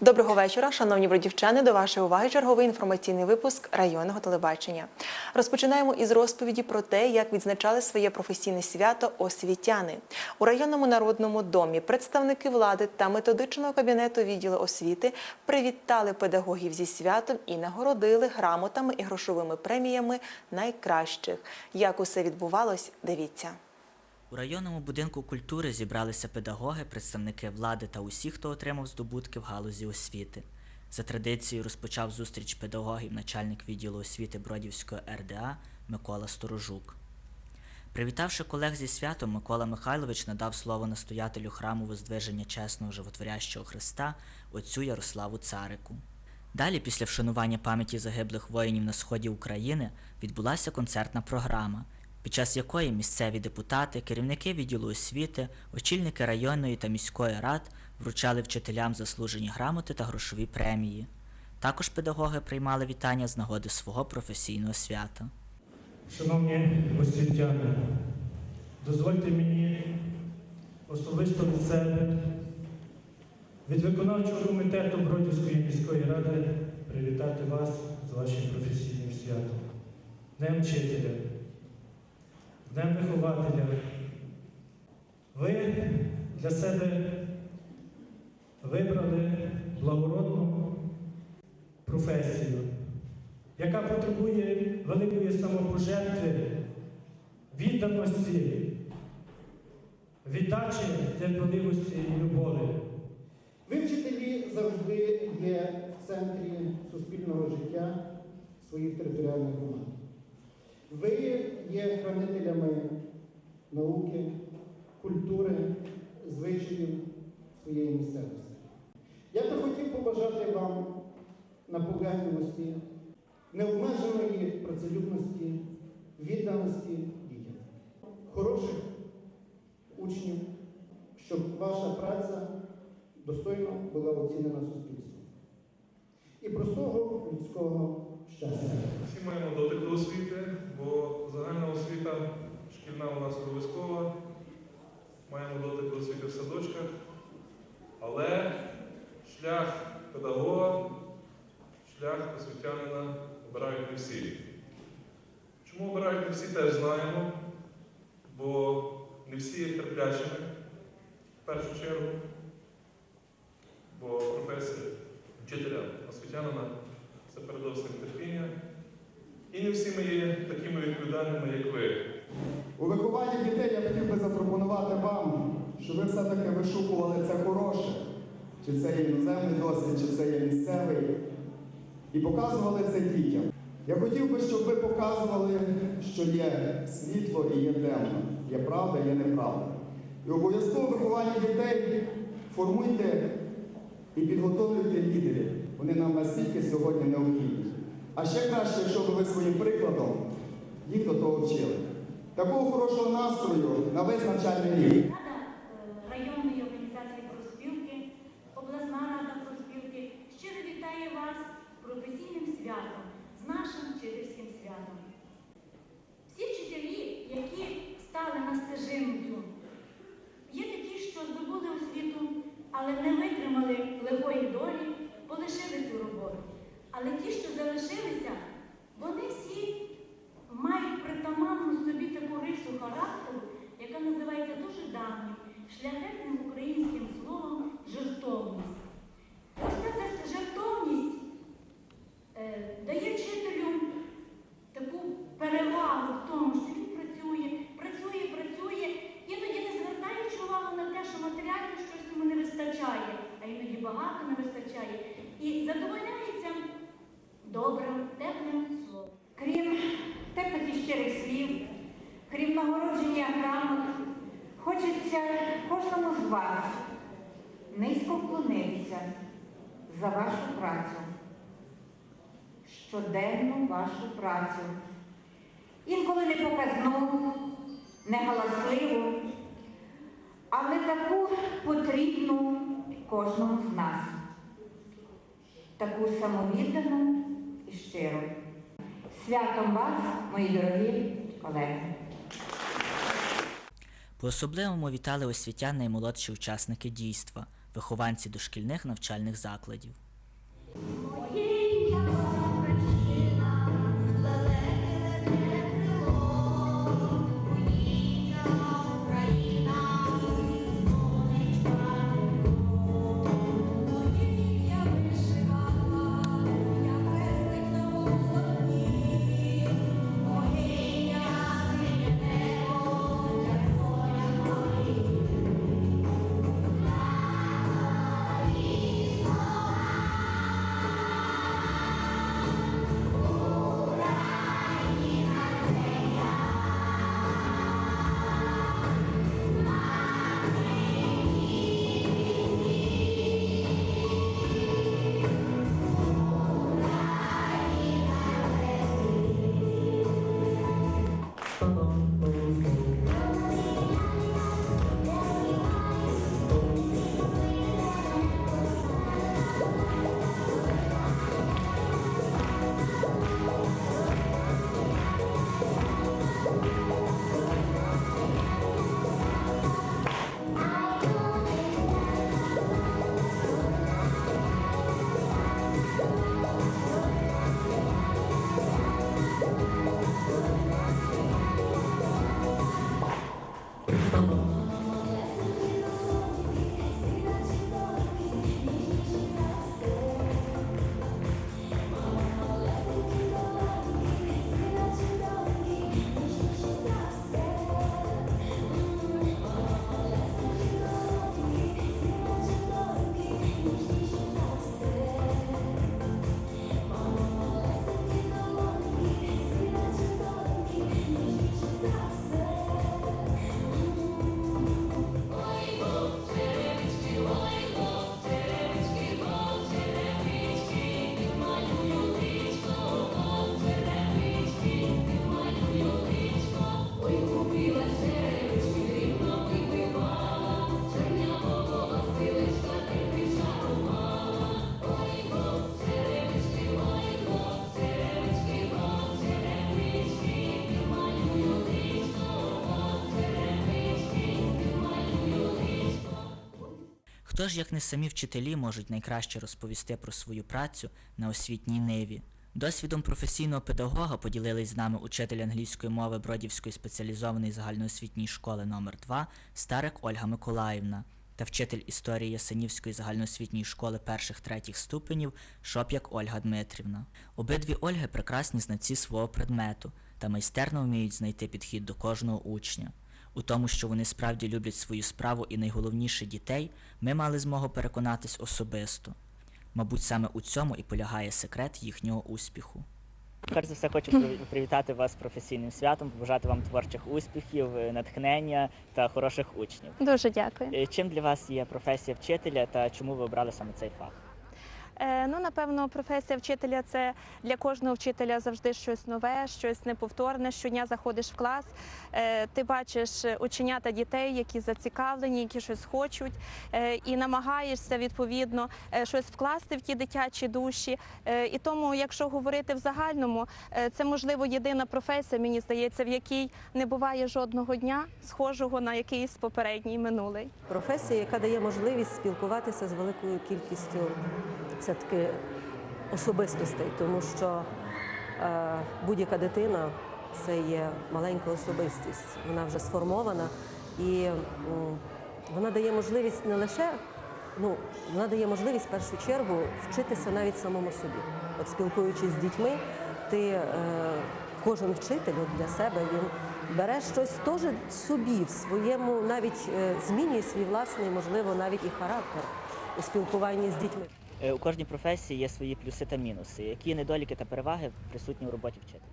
Доброго вечора, шановні бродівчани. До вашої уваги черговий інформаційний випуск районного телебачення. Розпочинаємо із розповіді про те, як відзначали своє професійне свято освітяни у районному народному домі. Представники влади та методичного кабінету відділу освіти привітали педагогів зі святом і нагородили грамотами і грошовими преміями найкращих. Як усе відбувалось, дивіться. У районному будинку культури зібралися педагоги, представники влади та усі, хто отримав здобутки в галузі освіти. За традицією розпочав зустріч педагогів начальник відділу освіти Бродівської РДА Микола Сторожук. Привітавши колег зі святом, Микола Михайлович надав слово настоятелю храму Воздвиження чесного животворящого Христа отцю Ярославу Царику. Далі, після вшанування пам'яті загиблих воїнів на сході України, відбулася концертна програма, під час якої місцеві депутати, керівники відділу освіти, очільники районної та міської рад вручали вчителям заслужені грамоти та грошові премії. Також педагоги приймали вітання з нагоди свого професійного свята. Шановні освітяни, дозвольте мені особисто від себе, від виконавчого комітету Бродівської міської ради привітати вас з вашим професійним святом, Днем вчителя, Днем вихователя. Ви для себе вибрали благородну професію яка потребує великої самопожертви, відданості, віддачі, терпеливості і любові. Ви, вчителі, завжди є в центрі суспільного життя своїх територіальних громад. Ви є хранителями науки, культури, звичаїв своєї місцевості. Я би хотів побажати вам наполегливості, необмеженої працелюбності, відданості дітям, хороших учнів, щоб ваша праця достойно була оцінена суспільством. І простого людського щастя. Всі маємо дотик до освіти, бо загальна освіта шкільна у нас обов'язкова. Маємо дотик до освіти в садочках. Але шлях педагога, шлях освітянина обирають не всі. Чому обирають не всі, теж знаємо, бо не всі є терплячими в першу чергу, бо професія вчителя освітянина це передовсім терпіння. І не всі ми є такими відповідальними, як ви. У вихованні дітей я хотів би запропонувати вам, щоб ви все-таки вишукували це хороше, чи це є іноземний досвід, чи це є місцевий, і показували це дітям. Я хотів би, щоб ви показували, що є світло і є темно, є правда, є неправда. І обов'язково виховання дітей формуйте і підготовлюйте лідерів. Вони нам настільки сьогодні необхідні. А ще краще, якщо б ви своїм прикладом їх до того вчили. Такого хорошого настрою на весь навчальний рік. Рада е, районної організації профспілки, обласна рада профспілки щиро вітає вас професійним святом, з нашим вчительським святом. Всі вчителі, які стали на стежину цю, є такі, що здобули освіту, але не витримали легкої долі, полишили цю роботу. Але ті, що залишилися, вони всі мають притаманну собі таку рису характеру, яка називається дуже давнім, шляхетним українським словом жертовність. Ось ця жертовність е, дає вчителю таку перевагу в тому, що він працює, працює, працює, іноді не звертаючи увагу на те, що матеріально щось йому не вистачає, а іноді багато не вистачає, і задовольняється добрим, теплим словом. Крім теплих і щирих слів, крім нагородження грамот, хочеться кожному з вас низько вклонитися за вашу працю, щоденну вашу працю. Інколи не показну, не галасливу, але таку потрібну кожному з нас, таку самовіддану і щиру. Святом вас, мої дорогі колеги! По особливому вітали освітян наймолодші учасники дійства, вихованці дошкільних навчальних закладів. Хто ж, як не самі вчителі, можуть найкраще розповісти про свою працю на освітній ниві? Досвідом професійного педагога поділились з нами учитель англійської мови Бродівської спеціалізованої загальноосвітньої школи номер 2 Старик Ольга Миколаївна та вчитель історії Ясенівської загальноосвітньої школи перших-третіх ступенів Шоп'як Ольга Дмитрівна. Обидві Ольги прекрасні знавці свого предмету та майстерно вміють знайти підхід до кожного учня. У тому, що вони справді люблять свою справу і найголовніше дітей, ми мали змогу переконатись особисто. Мабуть, саме у цьому і полягає секрет їхнього успіху. Перш за все хочу привітати вас з професійним святом, побажати вам творчих успіхів, е, натхнення та хороших учнів. Дуже дякую. Е, Чим для вас є професія вчителя та чому ви обрали саме цей фах? Е, ну, напевно, професія вчителя це для кожного вчителя завжди щось нове, щось неповторне. Щодня заходиш в клас, е, ти бачиш ученята дітей, які зацікавлені, які щось хочуть, е, і намагаєшся відповідно щось вкласти в ті дитячі душі. І тому, якщо говорити в загальному, це можливо єдина професія, мені здається, в якій не буває жодного дня схожого на якийсь попередній минулий. професія, яка дає можливість спілкуватися з великою кількістю все-таки особистостей, тому що е, будь-яка дитина це є маленька особистість, вона вже сформована і м, вона дає можливість не лише. Ну, вона дає можливість в першу чергу вчитися навіть самому собі. От спілкуючись з дітьми, ти е, кожен вчитель от для себе він бере щось теж собі в своєму, навіть е, змінює свій власний, можливо, навіть і характер у спілкуванні з дітьми. Е, У кожній професії є свої плюси та мінуси. Які недоліки та переваги присутні у роботі вчителя?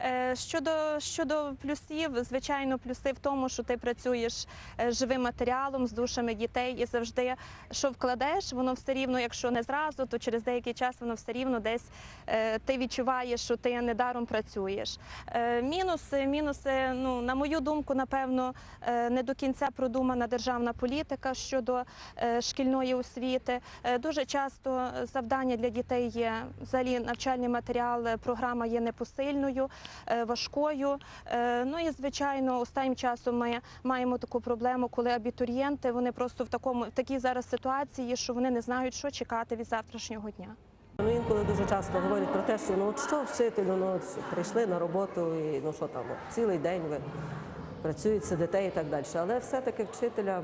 Е, Щодо щодо плюсів, звичайно, плюси в тому, що ти працюєш е, живим матеріалом з душами дітей, і завжди, що вкладеш, воно все рівно, якщо не зразу, то через деякий час воно все рівно десь е, ти відчуваєш, що ти недаром працюєш. Мінуси, мінуси, ну на мою думку, напевно, не до кінця продумана державна політика щодо шкільної освіти. Дуже часто завдання для дітей є взагалі навчальний матеріал, програма є непосильною. Е, важкою. Е, Ну і звичайно, останнім часом ми маємо таку проблему, коли абітурієнти вони просто в такому в такій зараз ситуації, що вони не знають, що чекати від завтрашнього дня. Ну, інколи дуже часто говорять про те, що ну от що вчителю, ну от прийшли на роботу і ну що там, цілий день ви працюють, сидите і так далі. Але все-таки вчителя,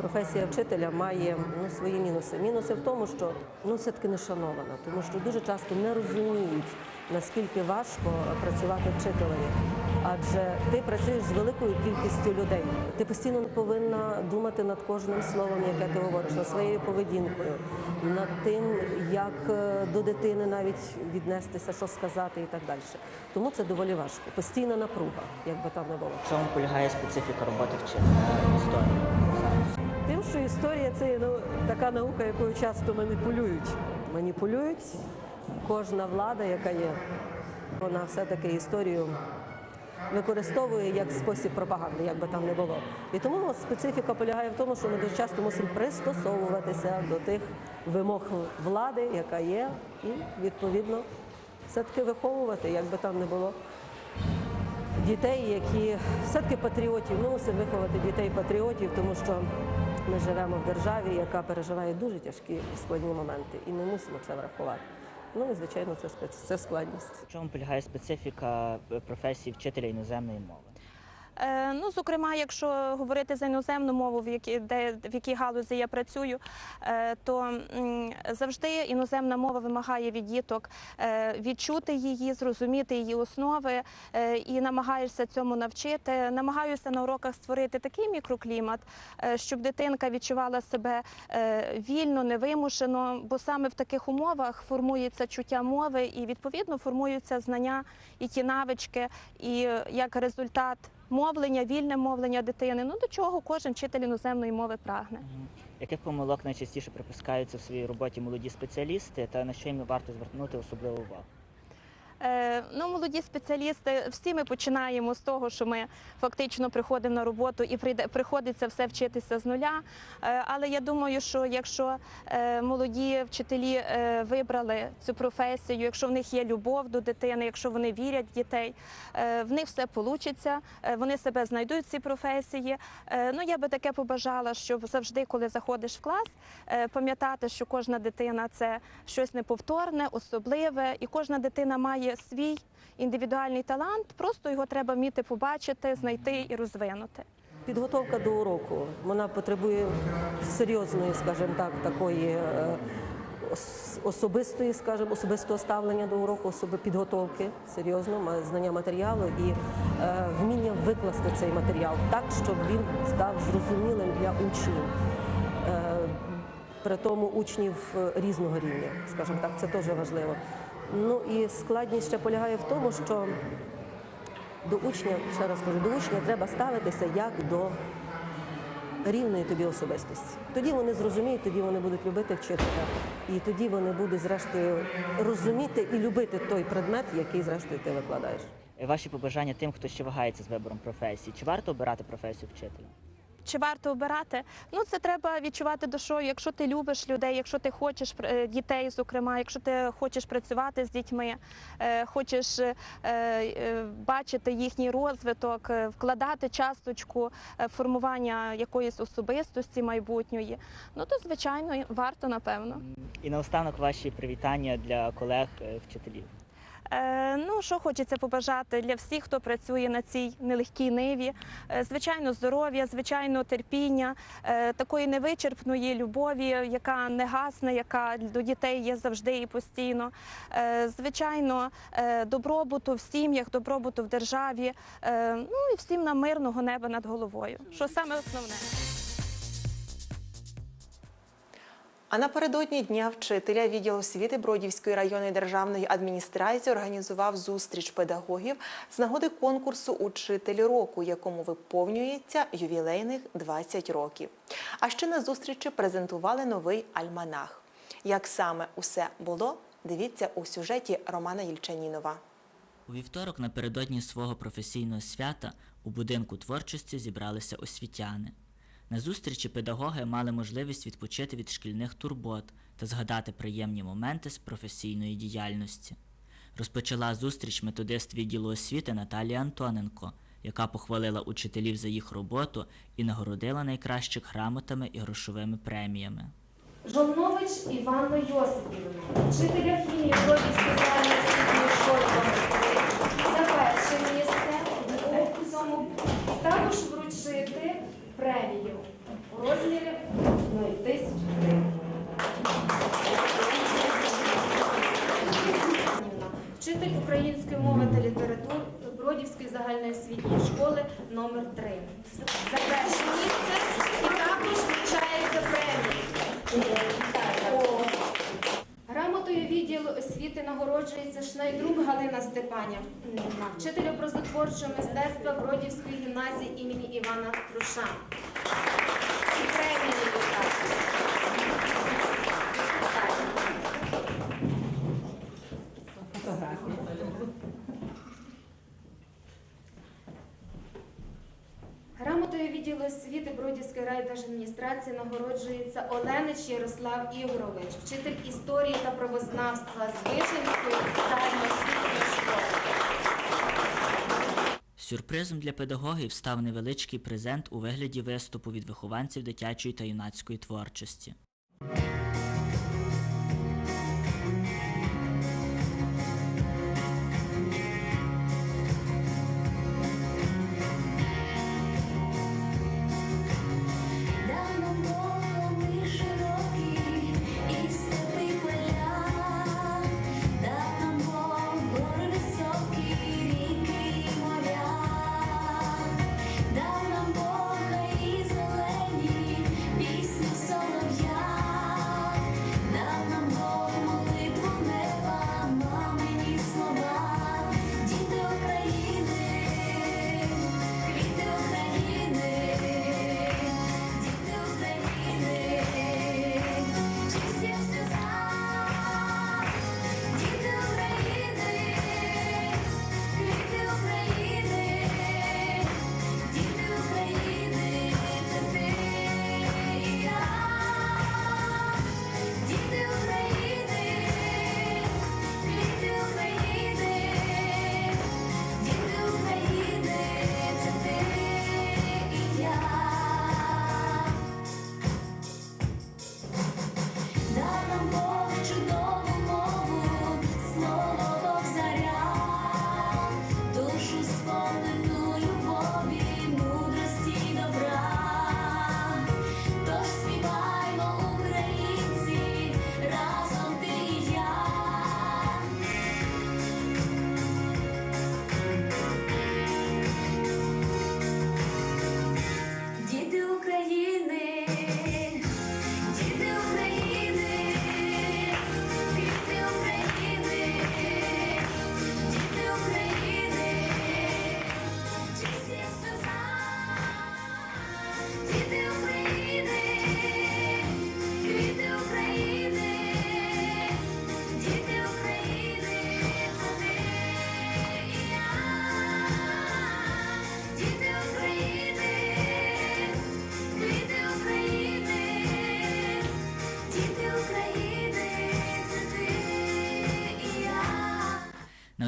професія вчителя має ну, свої мінуси. Мінуси в тому, що ну все-таки не шанована, тому що дуже часто не розуміють, наскільки важко працювати вчителеві. Адже ти працюєш з великою кількістю людей. Ти постійно повинна думати над кожним словом, яке ти говориш, над своєю поведінкою, над тим, як е, до дитини навіть віднестися, що сказати і так далі. Тому це доволі важко. Постійна напруга, як би там не було. В чому полягає специфіка роботи вчителя історії? Що історія це ну, така наука, якою часто маніпулюють. Маніпулюють кожна влада, яка є, вона все-таки історію використовує як спосіб пропаганди, як би там не було. І тому специфіка полягає в тому, що ми дуже часто мусимо пристосовуватися до тих вимог влади, яка є, і відповідно все-таки виховувати, як би там не було. Дітей, які все-таки патріотів, ми мусимо виховати дітей патріотів, тому що ми живемо в державі, яка переживає дуже тяжкі складні моменти, і ми мусимо це врахувати. Ну і звичайно, це спец... це складність. В чому полягає специфіка е, професії вчителя іноземної мови? Е, Ну, зокрема, якщо говорити за іноземну мову, в якій де в якій галузі я працюю, е, то завжди іноземна мова вимагає від діток е, відчути її, зрозуміти її основи і намагаєшся цьому навчити. Намагаюся на уроках створити такий мікроклімат, щоб дитинка відчувала себе вільно, невимушено, бо саме в таких умовах формується чуття мови і відповідно формуються знання і ті навички, і як результат мовлення, вільне мовлення дитини. Ну до чого кожен вчитель іноземної мови прагне. Яких помилок найчастіше припускаються в своїй роботі молоді спеціалісти, та на що їм варто звернути особливу увагу? Е, ну, молоді спеціалісти, всі ми починаємо з того, що ми фактично приходимо на роботу і приходиться все вчитися з нуля. Е, але я думаю, що якщо е, молоді вчителі вибрали цю професію, якщо в них є любов до дитини, якщо вони вірять в дітей, в них все вийде, вони себе знайдуть в цій професії. Ну, я би таке побажала, щоб завжди, коли заходиш в клас, пам'ятати, що кожна дитина це щось неповторне, особливе, і кожна дитина має свій індивідуальний талант, просто його треба вміти побачити, знайти і розвинути. Підготовка до уроку вона потребує серйозної, скажімо так, такої е, особистої, скажімо, особистого ставлення до уроку, особи підготовки, серйозно, знання матеріалу і е, вміння викласти цей матеріал так, щоб він став зрозумілим для учнів. Е, При тому учнів різного рівня, скажімо так, це теж важливо. Ну і складність ще полягає в тому, що до учня, ще раз кажу, до учня треба ставитися як до рівної тобі особистості. Тоді вони зрозуміють, тоді вони будуть любити вчителя, і тоді вони будуть зрештою розуміти і любити той предмет, який зрештою ти викладаєш. Ваші побажання тим, хто ще вагається з вибором професії. Чи варто обирати професію вчителя? Чи варто обирати? Ну це треба відчувати душою. Якщо ти любиш людей, якщо ти хочеш е, дітей, зокрема, якщо ти хочеш працювати з дітьми, е, хочеш е, бачити їхній розвиток, вкладати часточку формування якоїсь особистості майбутньої, ну то звичайно варто напевно. І наостанок ваші привітання для колег вчителів. Е, Ну, що хочеться побажати для всіх, хто працює на цій нелегкій ниві. Е, Звичайно, здоров'я, звичайно, терпіння, е, такої невичерпної любові, яка не гасне, яка до дітей є завжди і постійно. Звичайно, добробуту в сім'ях, добробуту в державі. Ну і всім нам мирного неба над головою. Що саме основне. А напередодні Дня вчителя відділ освіти Бродівської районної державної адміністрації організував зустріч педагогів з нагоди конкурсу Учитель року, якому виповнюється ювілейних 20 років. А ще на зустрічі презентували новий альманах. Як саме усе було, дивіться у сюжеті Романа Єльчанінова. У вівторок напередодні свого професійного свята у будинку творчості зібралися освітяни. На зустрічі педагоги мали можливість відпочити від шкільних турбот та згадати приємні моменти з професійної діяльності. Розпочала зустріч методист відділу освіти Наталія Антоненко, яка похвалила учителів за їх роботу і нагородила найкращих грамотами і грошовими преміями. Жолнович Іванну Йосипівну, вчителя хімії Бродівської загальноосвітньої школи за перше місце у цьому також вручити премію у розмірі 0 тисяч гривень. Вчитель української мови та літератури Бродівської загальноосвітньої школи номер 3 За перше місце і також вручається премія. Грамотою відділу освіти нагороджується Шнайдрук вчителю прозотворчого мистецтва Бродівської гімназії імені Івана Труша. І премії Бродівської райдержадміністрації нагороджується Оленич Ярослав Ігорович, вчитель історії та правознавства з Вишенської загальноосвітньої школи. Сюрпризом для педагогів став невеличкий презент у вигляді виступу від вихованців дитячої та юнацької творчості.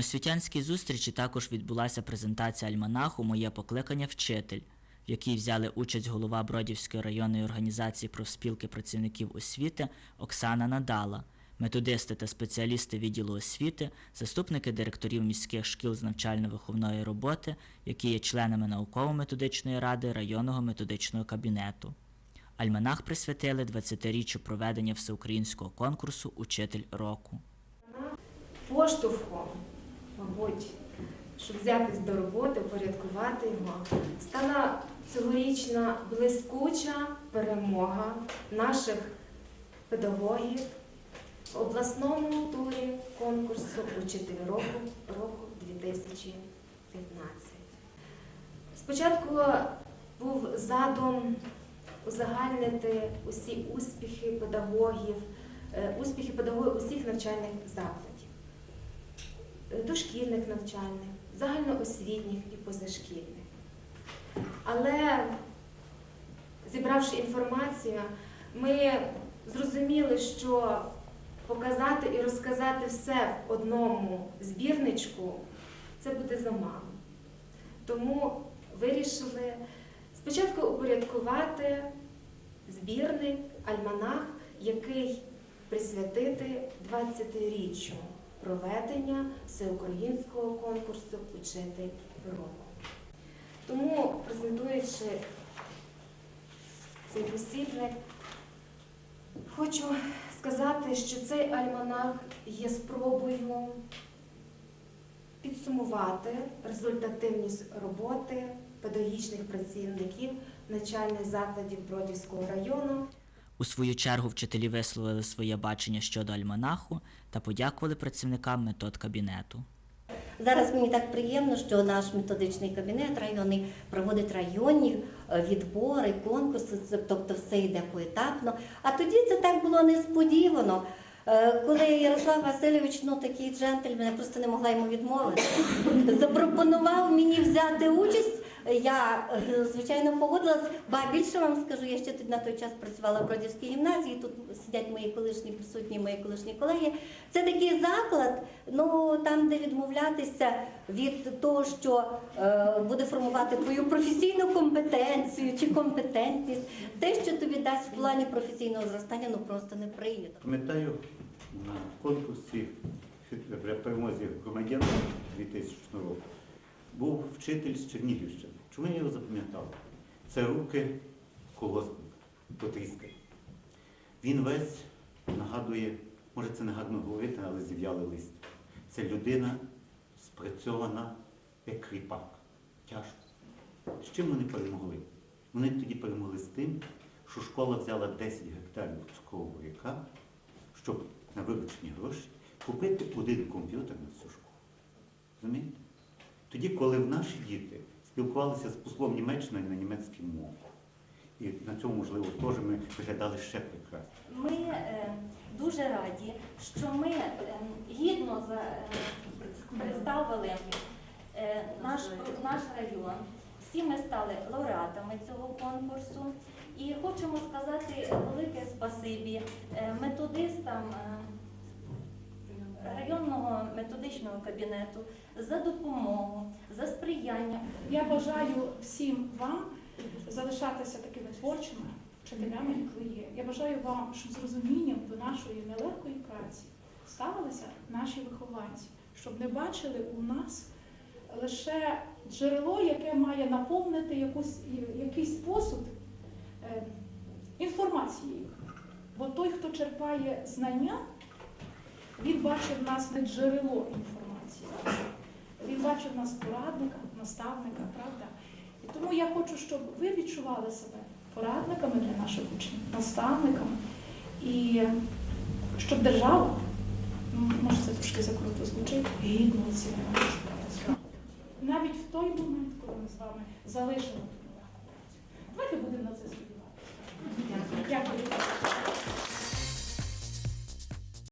Освітянській зустрічі також відбулася презентація альманаху Моє покликання вчитель, в якій взяли участь голова Бродівської районної організації профспілки працівників освіти Оксана Надала, методисти та спеціалісти відділу освіти, заступники директорів міських шкіл з навчально-виховної роботи, які є членами науково-методичної ради районного методичного кабінету. Альманах присвятили 20-річчю проведення всеукраїнського конкурсу Учитель року. Поштовхом, мабуть, щоб взятись до роботи, порядкувати його, стала цьогорічна блискуча перемога наших педагогів в обласному турі конкурсу Учитель року року 2015. Спочатку був задум узагальнити усі успіхи педагогів, е, успіхи педагогів усіх навчальних закладів, дошкільних навчальних, загальноосвітніх і позашкільних. Але зібравши інформацію, ми зрозуміли, що показати і розказати все в одному збірничку, це буде замало. Тому вирішили спочатку упорядкувати збірник, альманах, який присвятити 20-річчю проведення всеукраїнського конкурсу Учитель року. Тому, презентуючи цей посібник, хочу сказати, що цей альманах є спробою підсумувати результативність роботи педагогічних працівників начальних закладів Бродівського району. У свою чергу вчителі висловили своє бачення щодо альманаху та подякували працівникам метод кабінету. Зараз мені так приємно, що наш методичний кабінет районний проводить районні е, відбори, конкурси, тобто все йде поетапно. А тоді це так було несподівано. Е, Коли Ярослав Васильович, ну такий джентльмен, я просто не могла йому відмовити, запропонував мені взяти участь. Я, е, звичайно, погодилась, ба більше вам скажу, я ще тоді на той час працювала в Бродівській гімназії, тут сидять мої колишні присутні, мої колишні колеги. Це такий заклад, ну там, де відмовлятися від того, що е, буде формувати твою професійну компетенцію чи компетентність, те, що тобі дасть в плані професійного зростання, ну просто не прийнято. Пам'ятаю на конкурсі при перемозі громадян 2000 року був вчитель з Чернігівщини. Чому я його запам'ятав? Це руки колосника, потріска. Він весь нагадує, може це не гарно говорити, але зів'яли лист. Це людина спрацьована як кріпак. Тяжко. З чим вони перемогли? Вони тоді перемогли з тим, що школа взяла 10 гектарів цукрового буряка, щоб на виручені гроші купити один комп'ютер на всю школу. Розумієте? Тоді, коли в наші діти спілкувалися з послом Німеччини на німецькій мові, і на цьому, можливо, теж ми виглядали ще прекрасно. Ми е, дуже раді, що ми е, гідно за, е, представили е, наш, наш район. Всі ми стали лауреатами цього конкурсу. І хочемо сказати велике спасибі е, методистам е, районного методичного кабінету за допомогу, за сприяння. Я бажаю всім вам залишатися такими творчими вчителями, як ви є. Я бажаю вам, щоб з розумінням до нашої нелегкої праці ставилися наші вихованці, щоб не бачили у нас лише джерело, яке має наповнити якусь, якийсь посуд е, інформацією. Бо той, хто черпає знання, він бачив нас не джерело інформації, він бачив нас порадника, наставника, правда? І тому я хочу, щоб ви відчували себе порадниками для наших учнів, наставниками. І щоб держава, ну, може це трошки закруто звучить, гідно оцінила Навіть в той момент, коли ми з вами залишили Давайте будемо на це сподіватися. Дякую.